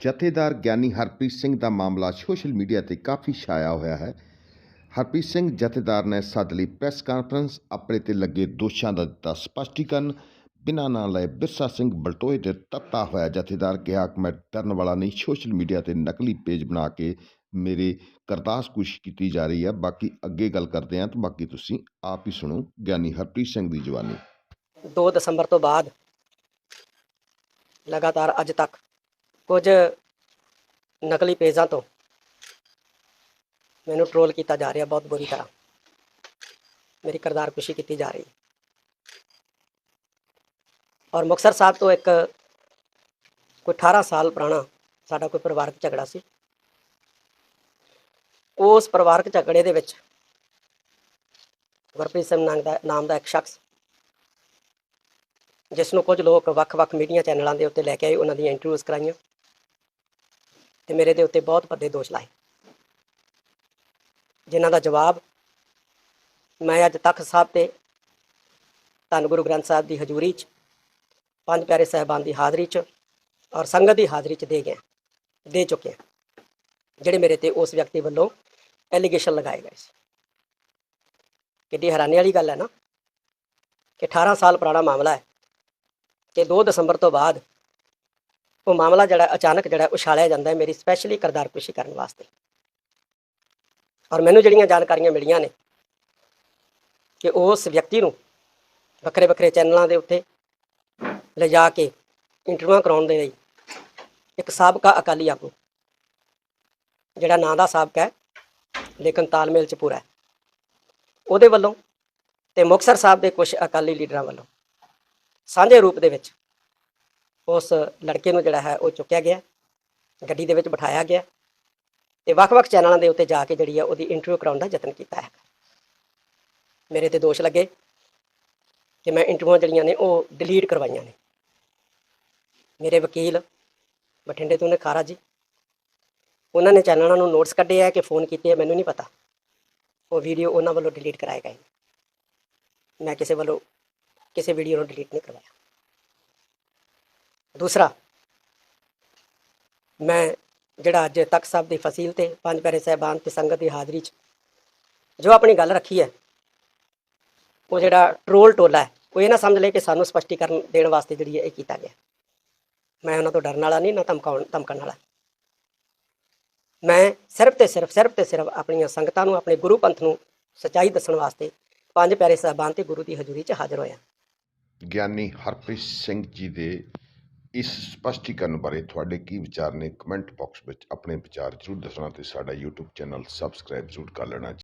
ਜਥੇਦਾਰ ਗਿਆਨੀ ਹਰਪ੍ਰੀਤ ਸਿੰਘ ਦਾ ਮਾਮਲਾ social media ਤੇ ਕਾਫੀ ਛਾਇਆ ਹੋਇਆ ਹੈ। ਹਰਪ੍ਰੀਤ ਸਿੰਘ ਜਥੇਦਾਰ ਨੇ ਸੱਦ ਲਈ ਪ੍ਰੈਸ ਕਾਨਫਰੰਸ, ਆਪਣੇ ਤੇ ਲੱਗੇ ਦੋਸ਼ਾਂ ਦਾ ਦਿੱਤਾ ਸਪਸ਼ਟੀਕਰਨ। ਬਿਨਾਂ ਨਾਂ ਲਏ ਬਿਰਸਾ ਸਿੰਘ ਬਲਟੋਏ ਤੇ ਤੱਤਾ ਹੋਇਆ ਜਥੇਦਾਰ ਕਿਹਾ ਕਿ ਮੈਂ ਡਰਨ ਵਾਲਾ ਨਹੀਂ, ਸੋਸ਼ਲ ਮੀਡੀਆ ਤੇ ਨਕਲੀ ਪੇਜ ਬਣਾ ਕੇ ਮੇਰੇ ਕਰਦਾਸ ਕੁਸ਼ ਕੀਤੀ ਜਾ ਰਹੀ ਹੈ। ਬਾਕੀ ਅੱਗੇ ਗੱਲ ਕਰਦੇ ਹਾਂ ਤਾਂ ਬਾਕੀ ਤੁਸੀਂ ਆਪ ਹੀ ਸੁਣੋ। ਗਿਆਨੀ ਹਰਪ੍ਰੀਤ ਸਿੰਘ ਦੀ ਜਵਾਨੀ। 2 ਦਸੰਬਰ ਤੋਂ ਬਾਅਦ ਲਗਾਤਾਰ ਅੱਜ ਤੱਕ ਕੁਝ ਨਕਲੀ ਪੇਜਾਂ ਤੋਂ ਮੈਨੂੰ ਟ੍ਰੋਲ ਕੀਤਾ ਜਾ ਰਿਹਾ ਬਹੁਤ ਬੁਰੀ ਤਰ੍ਹਾਂ। ਮੇਰੀ ਕਰਦਾਰ ਕੁਸ਼ੀ ਕੀਤੀ ਜਾ ਰਹੀ। ਔਰ ਮੁਕਤਸਰ ਸਾਹਿਬ ਤੋਂ ਇੱਕ ਕੋਈ 18 ਸਾਲ ਪੁਰਾਣਾ ਸਾਡਾ ਕੋਈ ਪਰਿਵਾਰਕ ਝਗੜਾ ਸੀ। ਉਸ ਪਰਿਵਾਰਕ ਝਗੜੇ ਦੇ ਵਿੱਚ ਗੁਰਪ੍ਰੀਤ ਸਿੰਘ ਨਾਮ ਦਾ ਨਾਮ ਦਾ ਇੱਕ ਸ਼ਖਸ ਜਿਸ ਨੂੰ ਕੁਝ ਲੋਕ ਵੱਖ-ਵੱਖ ਮੀਡੀਆ ਚੈਨਲਾਂ ਦੇ ਉੱਤੇ ਲੈ ਕੇ ਆਏ, ਉਹਨਾਂ ਦੀਆਂ ਇੰਟਰਵਿਊਜ਼ ਕਰਾਈਆਂ। ਤੇ ਮੇਰੇ ਦੇ ਉੱਤੇ ਬਹੁਤ ਵੱਡੇ ਦੋਸ਼ ਲਾਏ। ਜਿਨ੍ਹਾਂ ਦਾ ਜਵਾਬ ਮੈਂ ਅੱਜ ਤੱਕ ਸਾਹਿਬ ਤੇ ਧੰਨ ਗੁਰੂ ਗ੍ਰੰਥ ਸਾਹਿਬ ਦੀ ਹਜ਼ੂਰੀ 'ਚ, ਪੰਜ ਪਿਆਰੇ ਸਾਹਿਬਾਨ ਦੀ ਹਾਜ਼ਰੀ 'ਚ ਔਰ ਸੰਗਤ ਦੀ ਹਾਜ਼ਰੀ 'ਚ ਦੇ ਗਿਆ, ਦੇ ਚੁੱਕਿਆ, ਜਿਹੜੇ ਮੇਰੇ ਤੇ ਉਸ ਵਿਅਕਤੀ ਵੱਲੋਂ ਐਲੀਗੇਸ਼ਨ ਲਗਾਏ ਗਏ ਸੀ। ਕਿੱਡੀ ਹੈਰਾਨੀ ਵਾਲੀ ਗੱਲ ਹੈ ਨਾ ਕਿ 18 ਸਾਲ ਪੁਰਾਣਾ ਮਾਮਲਾ ਹੈ ਕਿ 2 ਦਸੰਬਰ ਤੋਂ ਬਾਅਦ ਉਹ ਮਾਮਲਾ ਜਿਹੜਾ ਅਚਾਨਕ ਜਿਹੜਾ ਉਛਾਲਿਆ ਜਾਂਦਾ ਹੈ ਮੇਰੀ ਸਪੈਸ਼ਲੀ ਕਰਦਾਰ ਕੁਸ਼ੀ ਕਰਨ ਵਾਸਤੇ। ਔਰ ਮੈਨੂੰ ਜਿਹੜੀਆਂ ਜਾਣਕਾਰੀਆਂ ਮਿਲੀਆਂ ਨੇ ਕਿ ਉਸ ਵਿਅਕਤੀ ਨੂੰ ਵੱਖਰੇ ਵੱਖਰੇ ਚੈਨਲਾਂ ਦੇ ਉੱਤੇ ਲਿਜਾ ਕੇ ਇੰਟਰਵਿਊ ਕਰਾਉਣ ਦੇ ਲਈ ਇੱਕ ਸਾਬਕਾ ਅਕਾਲੀ ਆਗੂ, ਜਿਹੜਾ ਨਾਂ ਦਾ ਸਾਬਕਾ ਹੈ, ਲੇਕਿਨ ਤਾਲਮੇਲ ਚ ਪੂਰਾ ਹੈ। ਉਹਦੇ ਵੱਲੋਂ ਤੇ ਮੁਕਤਸਰ ਸਾਹਿਬ ਦੇ ਕੁਝ ਅਕਾਲੀ ਲੀਡਰਾਂ ਵੱਲੋਂ ਸਾਂਝੇ ਰੂਪ ਦੇ ਵਿੱਚ ਉਸ ਲੜਕੇ ਨੂੰ ਜਿਹੜਾ ਹੈ ਉਹ ਚੁੱਕਿਆ ਗਿਆ, ਗੱਡੀ ਦੇ ਵਿੱਚ ਬਿਠਾਇਆ ਗਿਆ ਤੇ ਵੱਖ-ਵੱਖ ਚੈਨਲਾਂ ਦੇ ਉੱਤੇ ਜਾ ਕੇ ਜਿਹੜੀ ਹੈ ਉਹਦੀ ਇੰਟਰਵਿਊ ਕਰਾਉਣ ਦਾ ਯਤਨ ਕੀਤਾ ਹੈ। ਮੇਰੇ ਤੇ ਦੋਸ਼ ਲੱਗੇ ਕਿ ਮੈਂ ਇੰਟਰਵਿਊ ਜਿਹੜੀਆਂ ਨੇ ਉਹ ਡਿਲੀਟ ਕਰਵਾਈਆਂ ਨੇ। ਮੇਰੇ ਵਕੀਲ ਬਠਿੰਡੇ ਤੋਂ ਨੇ, ਖਾਰਾ ਜੀ। ਉਹਨਾਂ ਨੇ ਚੈਨਲਾਂ ਨੂੰ ਨੋਟਸ ਕੱਢੇ ਆ ਕਿ ਫੋਨ ਕੀਤੇ ਆ, ਮੈਨੂੰ ਨਹੀਂ ਪਤਾ। ਉਹ ਵੀਡੀਓ ਉਹਨਾਂ ਵੱਲੋਂ ਡਿਲੀਟ ਕਰਾਏ ਗਏ ਨੇ। ਮੈਂ ਕਿਸੇ ਵੱਲੋਂ ਕਿਸੇ ਵੀਡੀਓ ਨੂੰ ਡਿਲੀਟ ਨਹੀਂ ਕਰਵਾਇਆ। ਦੂਸਰਾ, ਮੈਂ ਜਿਹੜਾ ਅੱਜ ਤੱਕ ਸਾਹਿਬ ਦੀ ਫਸੀਲ ਤੇ ਪੰਜ ਪਿਆਰੇ ਸਾਹਿਬਾਨ ਤੇ ਸੰਗਤ ਦੀ ਹਾਜ਼ਰੀ 'ਚ ਜੋ ਆਪਣੀ ਗੱਲ ਰੱਖੀ ਹੈ, ਉਹ ਜਿਹੜਾ ਟਰੋਲ ਟੋਲਾ ਹੈ, ਉਹ ਇਹ ਨਾ ਸਮਝ ਲੈ ਕਿ ਸਾਨੂੰ ਸਪਸ਼ਟੀਕਰਨ ਦੇਣ ਵਾਸਤੇ ਜਿਹੜੀ ਇਹ ਕੀਤਾ ਗਿਆ। ਮੈਂ ਉਹਨਾਂ ਤੋਂ ਡਰਨ ਵਾਲਾ ਨਹੀਂ, ਨਾ ਧਮਕਾਉਣ, ਧਮਕਣ ਵਾਲਾ। ਮੈਂ ਸਿਰਫ ਤੇ ਸਿਰਫ ਸਿਰਫ ਤੇ ਸਿਰਫ ਆਪਣੀਆਂ ਸੰਗਤਾਂ ਨੂੰ, ਆਪਣੇ ਗੁਰੂ ਪੰਥ ਨੂੰ ਸੱਚਾਈ ਦੱਸਣ ਵਾਸਤੇ ਪੰਜ ਪਿਆਰੇ ਸਾਹਿਬਾਨ ਤੇ ਗੁਰੂ ਦੀ ਹਜ਼ੂਰੀ 'ਚ ਹਾਜ਼ਰ ਹੋਇਆ। ਗਿਆਨੀ ਹਰਪ੍ਰੀਤ ਸਿੰਘ ਜੀ ਦੇ ਇਸ ਸਪਸ਼ਟੀਕਰਨ ਬਾਰੇ ਤੁਹਾਡੇ ਕੀ ਵਿਚਾਰ ਨੇ ਕਮੈਂਟ ਬਾਕਸ ਵਿੱਚ ਆਪਣੇ ਵਿਚਾਰ ਜ਼ਰੂਰ ਦੱਸਣਾ ਅਤੇ ਸਾਡਾ YouTube ਚੈਨਲ ਸਬਸਕ੍ਰਾਈਬ ਜ਼ਰੂਰ ਕਰ ਲੈਣਾ